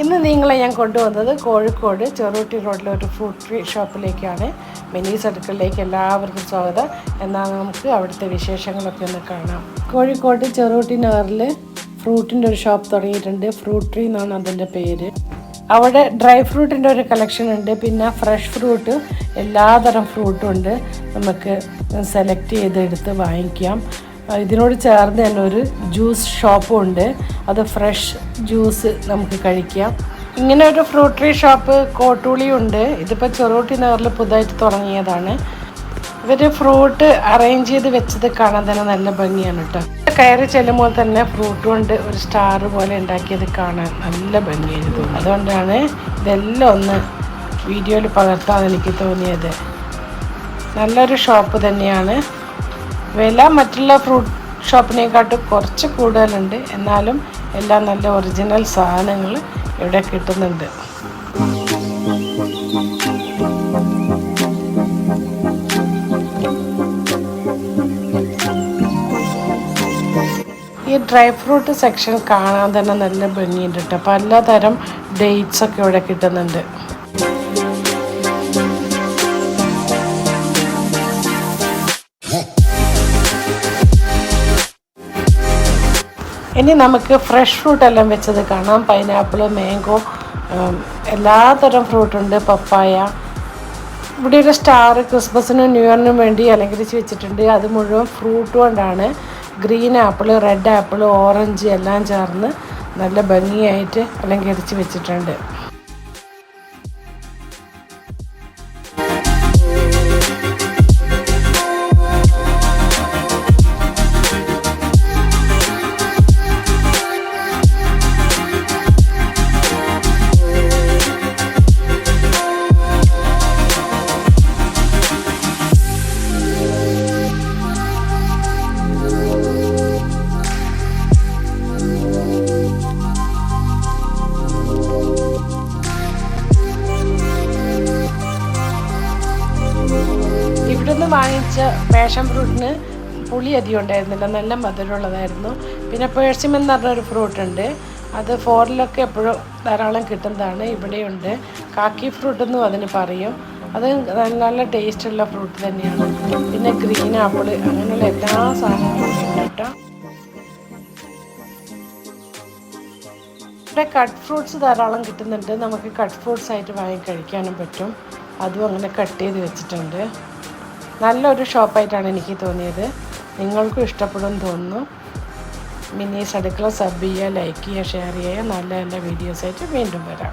ഇന്ന് നിങ്ങളെ ഞാൻ കൊണ്ടുവന്നത് കോഴിക്കോട് ചെറുട്ടി റോഡിലെ ഒരു ഫ്രൂട്ട് ട്രീ ഷോപ്പിലേക്കാണ് മിനി സർക്കിളിലേക്ക് എല്ലാവർക്കും സ്വാഗതം. എന്നാൽ നമുക്ക് അവിടുത്തെ വിശേഷങ്ങളൊക്കെ ഒന്ന് കാണാം. കോഴിക്കോട് ചെറുട്ടി നഗറിൽ ഫ്രൂട്ടിന്റെ ഒരു ഷോപ്പ് തുടങ്ങിയിട്ടുണ്ട്. ഫ്രൂട്ട് ട്രീ എന്നാണ് അതിന്റെ പേര്. അവിടെ ഡ്രൈ ഫ്രൂട്ടിന്റെ ഒരു കളക്ഷൻ ഉണ്ട്. പിന്നെ ഫ്രഷ് ഫ്രൂട്ട് എല്ലാതരം ഫ്രൂട്ടും ഉണ്ട്. നമുക്ക് സെലക്ട് ചെയ്തെടുത്ത് വാങ്ങിക്കാം. ഇതിനോട് ചേർന്ന് തന്നെ ഒരു ജ്യൂസ് ഷോപ്പും ഉണ്ട് അത് ഫ്രഷ് ജ്യൂസ് നമുക്ക് കഴിക്കാം. ഇങ്ങനെ ഒരു ഫ്രൂട്ടറി ഷോപ്പ് കോട്ടൂളിയുണ്ട്. ഇതിപ്പോൾ ചെറുകുട്ടി നഗറിൽ പുതുതായിട്ട് തുടങ്ങിയതാണ്. ഇവർ ഫ്രൂട്ട് അറേഞ്ച് ചെയ്ത് വെച്ചത് കാണാൻ തന്നെ നല്ല ഭംഗിയാണ് കേട്ടോ കയറി ചെല്ലുമ്പോൾ തന്നെ ഫ്രൂട്ട് കൊണ്ട് ഒരു സ്റ്റാർ പോലെ ഉണ്ടാക്കിയത് കാണാൻ നല്ല തോന്നുന്നു അതുകൊണ്ടാണ് ഇതെല്ലാം ഒന്ന് വീഡിയോയിൽ പകർത്താൻ എനിക്ക് തോന്നിയത്. നല്ലൊരു ഷോപ്പ് തന്നെയാണ്. വില മറ്റുള്ള ഫ്രൂട്ട് ഷോപ്പിനെക്കാട്ടും കുറച്ച് കൂടുതലുണ്ട്. എന്നാലും എല്ലാം നല്ല ഒറിജിനൽ സാധനങ്ങൾ ഇവിടെ കിട്ടുന്നുണ്ട്. ഈ ഡ്രൈ ഫ്രൂട്ട് സെക്ഷൻ കാണാൻ തന്നെ നല്ല ഭംഗിയുണ്ട് കേട്ടോ പലതരം ഡേറ്റ്സ് ഒക്കെ ഇവിടെ കിട്ടുന്നുണ്ട്. ഇനി നമുക്ക് ഫ്രഷ് ഫ്രൂട്ട് എല്ലാം വെച്ചത് കാണാം. പൈനാപ്പിൾ മാംഗോ എല്ലാതരം ഫ്രൂട്ടുണ്ട് പപ്പായ. ഇവിടെ ഒരു സ്റ്റാർ ക്രിസ്മസിനും ന്യൂ ഇയറിനും വേണ്ടി അലങ്കരിച്ച് വെച്ചിട്ടുണ്ട്. അത് മുഴുവൻ ഫ്രൂട്ട് കൊണ്ടാണ്. Green apple red apple orange എല്ലാം ചേർന്ന് നല്ല ഭംഗിയായിട്ട് അലങ്കരിച്ച് വെച്ചിട്ടുണ്ട്. വാങ്ങിച്ച പാഷൻ ഫ്രൂട്ടിന് പുളി അധികം ഉണ്ടായിരുന്നില്ല. നല്ല മധുരമുള്ളതായിരുന്നു. പിന്നെ പേഴ്സിം എന്ന് പറഞ്ഞൊരു ഫ്രൂട്ട് ഉണ്ട് അത് ഫോറിലൊക്കെ എപ്പോഴും ധാരാളം കിട്ടുന്നതാണ്. ഇവിടെയുണ്ട് കാക്കി ഫ്രൂട്ട് എന്നും അതിന് പറയും. അത് നല്ല ടേസ്റ്റുള്ള ഫ്രൂട്ട് തന്നെയാണ്. പിന്നെ ഗ്രീൻ ആപ്പിൾ അങ്ങനെയുള്ള എല്ലാ സാധനങ്ങളും ഉണ്ട് കേട്ടോ. ഇവിടെ കട്ട് ഫ്രൂട്ട്സ് ധാരാളം കിട്ടുന്നുണ്ട്. നമുക്ക് കട്ട് ഫ്രൂട്ട്സ് ആയിട്ട് വാങ്ങി കഴിക്കാനും പറ്റും. അതും അങ്ങനെ കട്ട് ചെയ്ത് വെച്ചിട്ടുണ്ട്. നല്ലൊരു ഷോപ്പായിട്ടാണ് എനിക്ക് തോന്നിയത്. നിങ്ങൾക്കും ഇഷ്ടപ്പെടും തോന്നുന്നു. മിനീസ് അടുക്കള സബ് ചെയ്യുക ലൈക്ക് ചെയ്യുക ഷെയർ ചെയ്യുക. നല്ല നല്ല വീഡിയോസായിട്ട് വീണ്ടും വരാം.